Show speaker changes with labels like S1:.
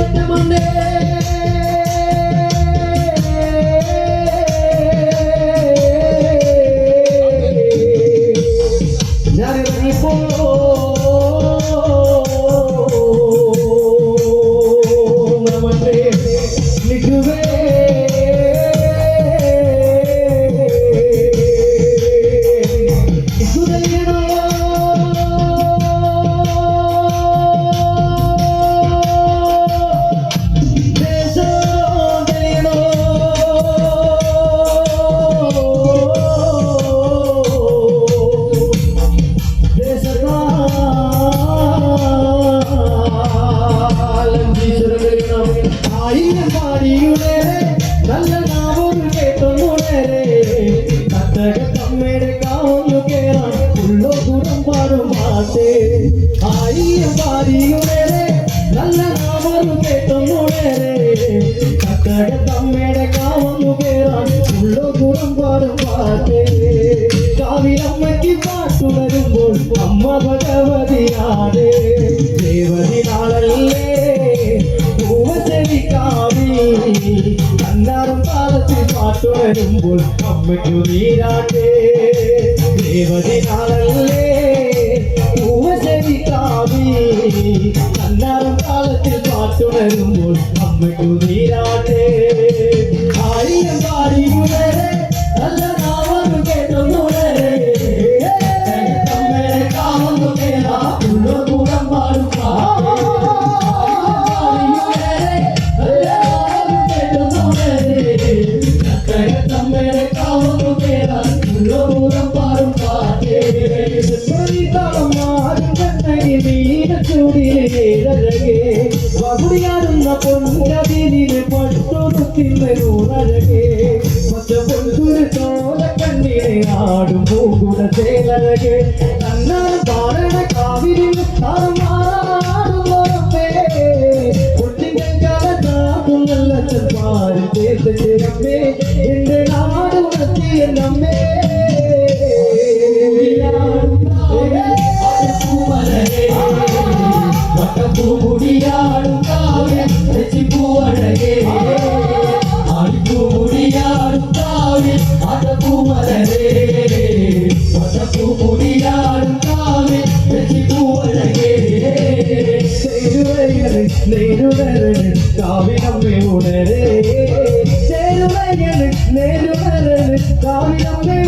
S1: in the Monday. പാടിയുടെ നല്ല നാമം കേട്ടുണരെ കത്തക തമ്മയുടെ കാവന്നു കേറാൻ ഉള്ളോ ദൂരം പാടും പാട്ടേ. ആയിരം പാടിയുടെ നല്ല നാമം കേട്ടുണരെ കത്തക തമ്മയുടെ കാവന്നു കേറാൻ ഉള്ളോ ദൂരം പാടും പാട്ടേ. കാവിലമ്മയ്ക്ക് പാട്ടുണരുമ്പോൾ അമ്മ ഭഗവതിയാണ്. പാട്ടുണരുമ്പോൾ അമ്മയ്ക്കു നീരാട്ടേ. ദേവതി നാളല്ലേ പൂവച്ചെടിക്കാവി കണ്ണാറും കാലത്തിൽ പാട്ടുണരുമ്പോൾ അമ്മയ്ക്കു നീരാട്ടേ. ಮಗುಡಿಯಾಡುವ ಪೊನ್ನುರದೇನಿನ ಪಟ್ಟು ತಿನ್ನಲು ನನಗೆ ಮತ್ತ ಪೊಂದುರ ತೋಲ ಕಣ್ಣಿನೆ ಆಡು ಮೂಗುಡ ಸೇಲನಗೆ ನನ್ನ ಬಾಳನ ಕಾವಿರಿ ತಾನು ಮಾರಾಡುವರಪ್ಪೆ பொன்னிங்க காலத்தாக்கும் நல்ல செல்வாறு தேசத்திறப்பே என்று நாடு உணர்த்திய நம்மே കാവിനമ്മേ ഉണരേ. നേരുവരണ് കാവിനമ്മേ